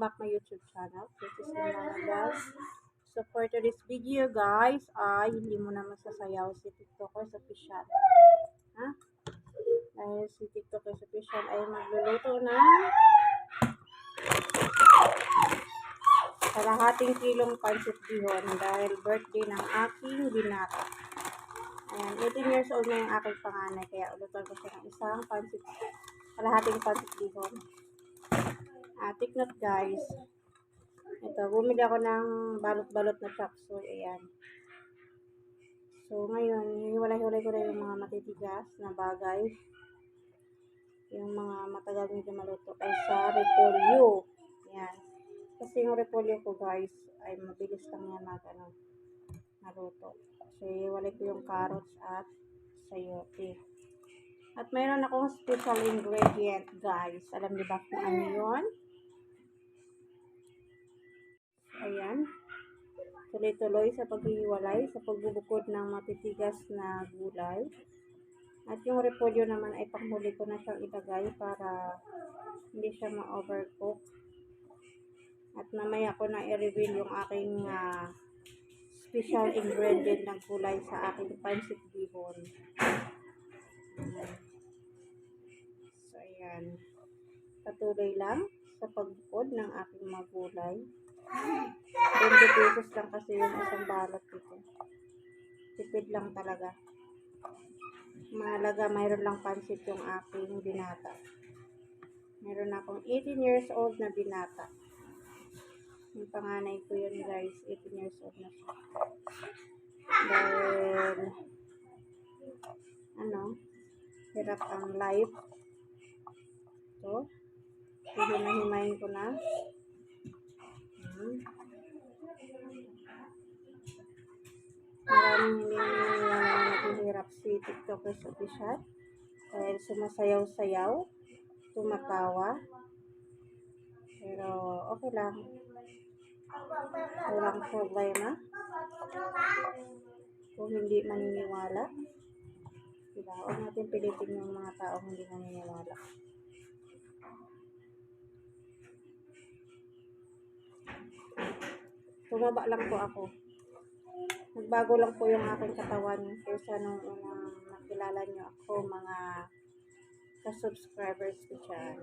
back my YouTube channel. This is Mama Gas. So for today's video guys, ay hindi mo na masasayaw si TikTokers official. Ha? Dahil si TikTokers official ay magluluto ng kalahating kilong pancit bihon dahil birthday ng aking binata. Ayan, 18 years old na yung aking panganay kaya ulutan ko siya ng isang pancit, kalahating pancit bihon. Ah, take note guys. Ito, bumili ako ng balot-balot na chop suey. Ayan. So, ngayon, hiwalay-hiwalay ko na yung mga matitigas na bagay. Yung mga matagal medyo maluto ay sa repolyo. Ayan. Kasi yung repolyo ko guys, ay mabilis lang yan mag, ano, maluto. So, hiwalay ko yung carrots at sayote. At mayroon akong special ingredient guys. Alam niyo ba kung ano yun? Ayan. Tuloy-tuloy sa paghihiwalay, sa pagbubukod ng matitigas na gulay. At yung repolyo naman ay panghuli ko na siyang ilagay para hindi siya ma-overcook. At mamaya ko na i-reveal yung aking ah, special ingredient ng gulay sa aking pancit bihon. So, ayan. Patuloy lang sa pagbukod ng aking mga gulay. 20 pesos lang kasi yung isang balot dito. Tipid lang talaga. Mahalaga, mayroon lang pansit yung aking binata. Meron akong 18 years old na binata. Yung panganay ko yun guys, 18 years old na siya. Dahil, ano, hirap ang life. So, hihimahimayin ko na. Maraming na naghihirap si TikTokers official. Dahil sumasayaw-sayaw, tumatawa. Pero okay lang. Walang problema. Kung hindi maniniwala. Diba? Huwag natin pilitin yung mga taong hindi naniniwala. Tumaba lang po ako. Nagbago lang po yung aking katawan kaysa nung unang nakilala niyo ako, mga ka-subscribers ko dyan.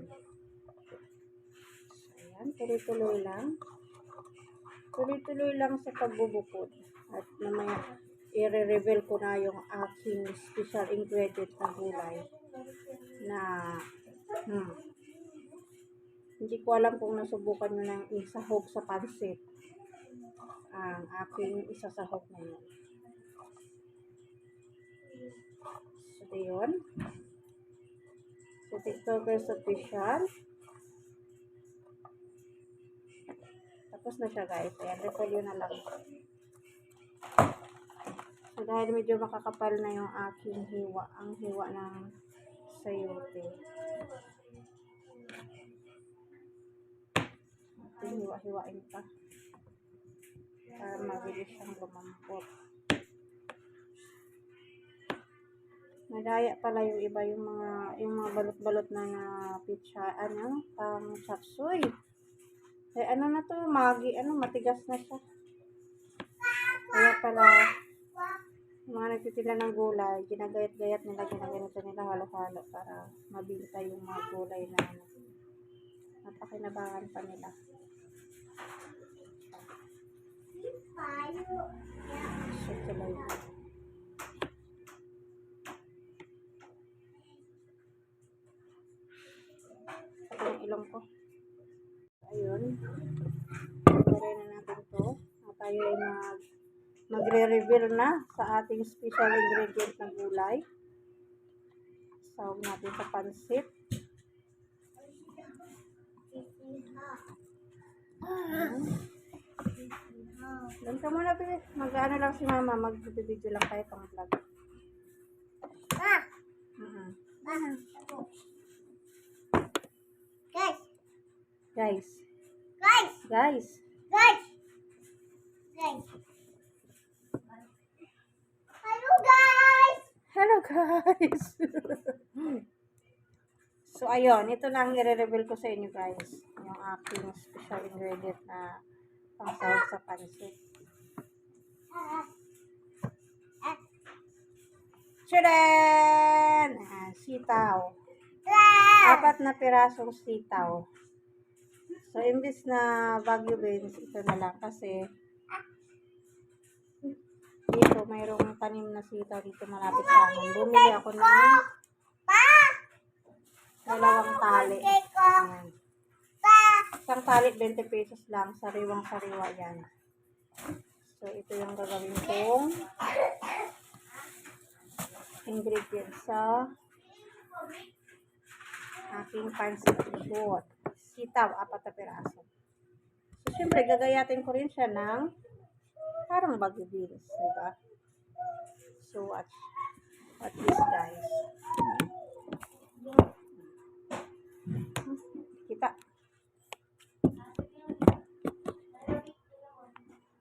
So, ayan, tuloy-tuloy lang. Tuloy-tuloy lang sa pagbubukod. At mamaya, i-reveal ko na yung aking special ingredient na gulay na hmm, hindi ko alam kung nasubukan nyo ng isahog sa pansit ang aking isasahog na yun. So, yun. So, TikTokers official. Tapos na siya guys. Ayan, repolyo na lang. So, dahil medyo makakapal na yung aking hiwa, ang hiwa ng sayote. Ating hiwa-hiwain pa mabilis siyang lumampot. Madaya pala yung iba yung mga yung mga balot-balot na na pizza ano pang chop suey. Eh ano na to, magi ano matigas na siya. Kaya pala mga nagtitinda ng gulay, ginagayat-gayat nila, ginaganito nila halo-halo para mabinta yung mga gulay na ano. Napakinabangan pa nila. Ito yung ilong ko. Ayun. Try na natin to. At tayo ay mag magre-reveal na sa ating special ingredient na gulay. Sawag natin sa pansit. Ayan. Doon ka muna, Bebe. Mag-ano lang si Mama. Mag-video lang tayo pang vlog. Ah, Mhm. ah. Guys, Guys. guys, Guys. guys, guys. Hello, guys. Hello, guys. So, ayun. Ito na ang i-reveal ko sa inyo, guys. Yung aking special ingredient na pangsahog sa pansit. Tchadan! Ah, sitaw. Apat na pirasong sitaw. So, imbis na Baguio beans, ito na lang kasi dito mayroong tanim na sitaw dito malapit sa amin. Bumili ako ng dalawang tali. Ayan. Isang tali, 20 pesos lang. Sariwang sariwa yan. So, ito yung gagawin kong ingredients sa aking pancit bihon. Sitaw, apat na piraso. So, syempre, gagayatin ko rin siya ng parang bagyo beans, di ba? So, watch. Watch this, guys. Kita.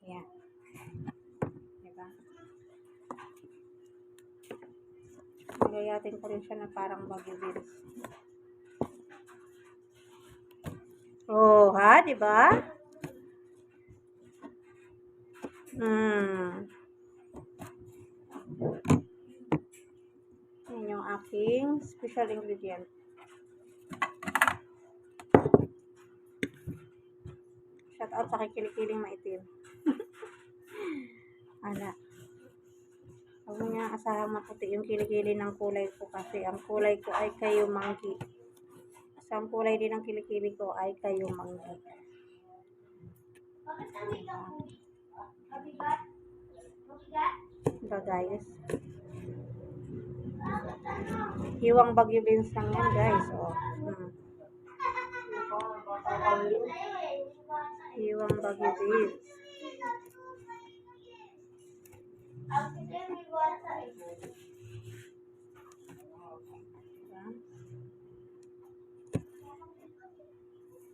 Ayan. Diba? Gagayatin ko rin siya na parang bagyo. Oh, ha? Di ba? Hmm. Yan yung aking special ingredient. Shout out sa kikiling maitim. Ala. Asahang maputi yung kilikili ng kulay ko kasi ang kulay ko ay kayo manggi. Sa ang kulay din ng kilikili ko ay kayo manggi. Diba guys? Hiwang bagyo beans lang yan guys. Oh. Hmm. Hiwang bagyo beans.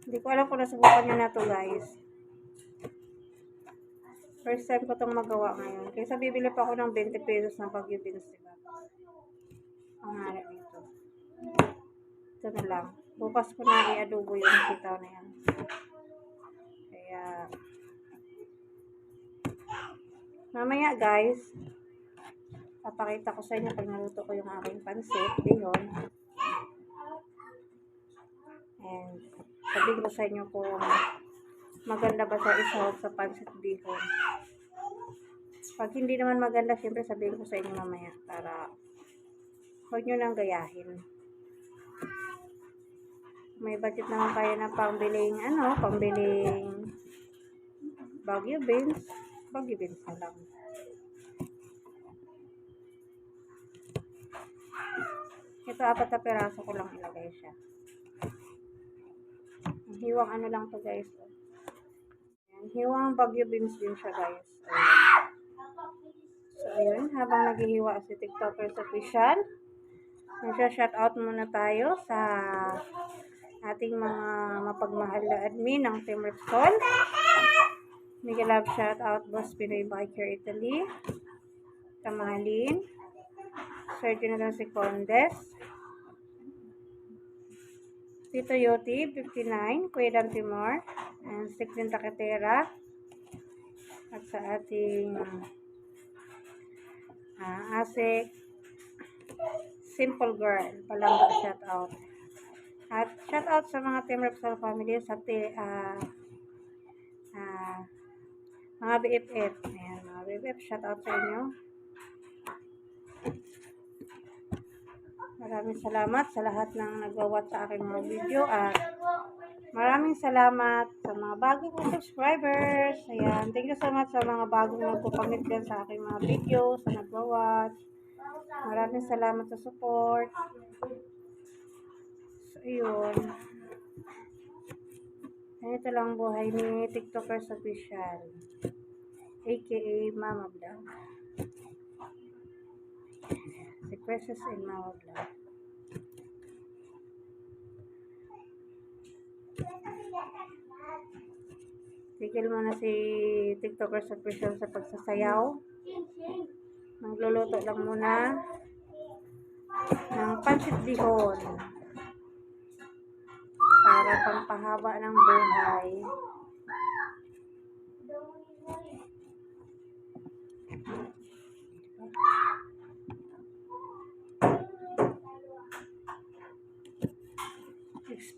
Hindi ko alam kung nasubukan nyo na to guys. First time ko itong magawa ngayon. Kaysa bibili pa ako ng 20 pesos ng bagyo beans, diba? Ang harap nito. Ito na lang. Bukas ko na i-adobo yung sitaw na yan. Kaya, mamaya guys, papakita ko sa inyo pag naluto ko yung aking pansit, bihon. And, sabihin ko sa inyo kung maganda ba sa isahog sa pansit bihon. Pag hindi naman maganda, syempre sabihin ko sa inyo mamaya para huwag nyo nang gayahin. May budget naman kayo na pambiling, ano, pambiling Baguio beans. Na lang. Ito, apat na peraso ko lang ilagay siya. Hiwang ano lang to guys. Ayan, hiwang Baguio beans din siya guys. Ayan. So, ayun, habang naghihiwa si TikToker sa official, Nagsha-shout out muna tayo sa ating mga mapagmahal na admin ng Team Repsol. Mega love shout out Boss Pinoy Biker Italy. Kamahalin. Sir Jonathan Secondes. Tito Yoti, 59. Kuya Timor. And Siklin Takatera. At sa ating ah, Asik Simple Girl. Palamba shout out. At shout out sa mga Team Repsol family sa te, ah, ah, mga BFF. Ayan, mga BFF. Shout out sa inyo. Maraming salamat sa lahat ng nagwawat sa aking mga video at maraming salamat sa mga bagong subscribers. Ayan, thank you so much sa mga bagong nagpupamit dyan sa aking mga videos, sa nagwawat. Maraming salamat sa support. So, yun. Ganito lang ang buhay ni TikTokers Official. AKA Mama Vlog. Si Precious in Mama Vlog. Tigil mo na si TikTokers Official sa pagsasayaw. Magluluto lang muna ng pancit bihon. para pampahaba ng buhay.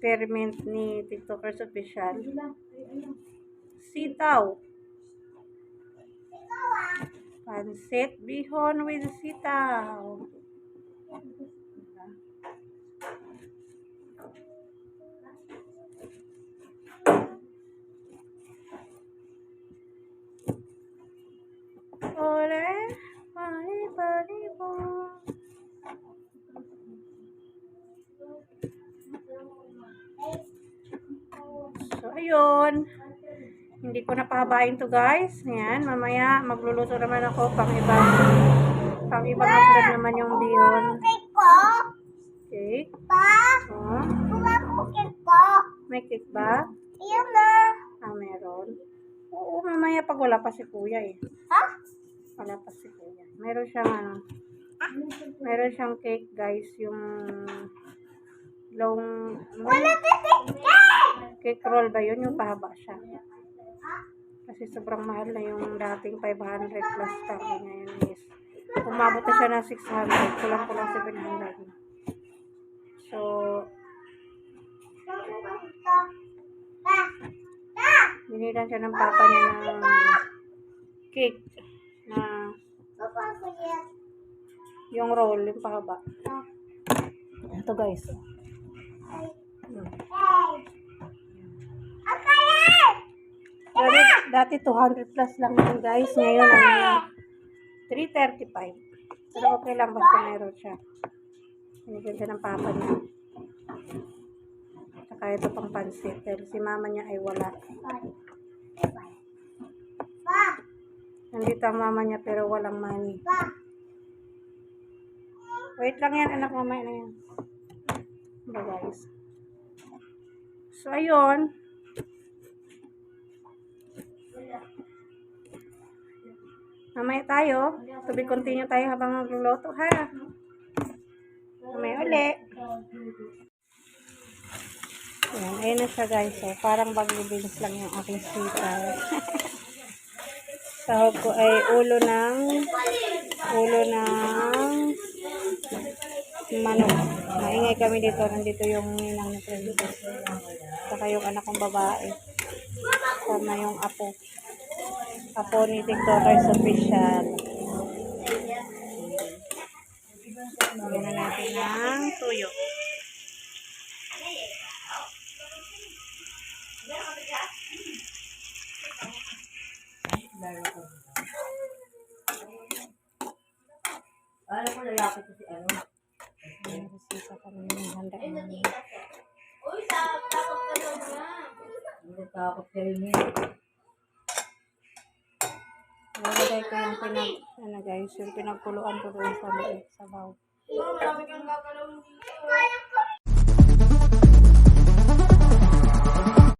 Experiment ni TikTokers Official. Sitaw. Pansit bihon with sitaw. So, ayun. Hindi ko napahabain to guys. Ayan, mamaya magluluto naman ako pang ibang pang ibang upload naman yung bihon Cake ko. cake. Pa. Oh, Kuha ko cake ko. may cake ba? Iyan na. Ah, meron. Oo, mamaya pag wala pa si kuya eh. Ha? Wala pa si kuya. Meron siyang ano. Meron siyang cake guys. Yung long Wala ka cake ka. Cake roll ba yun? Yung pahaba siya. Kasi sobrang mahal na yung dating 500 plus kami ngayon is umabot na siya ng 600. Kulang-kulang 700. So, binilan siya ng papa niya ng cake na yung roll, yung pahaba. Ah. Ito guys. Hmm. Ay. Okay. Dati, dati 200 plus lang yun guys. Ngayon ano, 335. Pero okay lang basta meron siya. Binigyan siya ng papa niya. Saka ito pang pansit. Dahil si mama niya ay wala. Nandito ang mama niya pero walang money. Wait lang yan anak mamaya na yan. Diba guys? So ayun. Mamaya tayo. To be continue tayo habang nagluluto ha. Mamaya uli. Ayan, ayun na siya guys. So, parang bagyo beans lang yung aking sitaw. Sahog ko ay ulo ng ulo ng manok. Maingay kami dito. Nandito yung ninang ni Princess. Saka yung anak kong babae. Sama yung apo. Apo ni TikTokers official. Lagyan na natin ng tuyo. Alam ko lalaki ko si ano. Ayan, Resita kami ng handa namin. Hindi natakot ka rin eh. Lalagay ko yung pinag, ano guys, yung pinagkuluan ko doon sa loob, sa baw. Kaya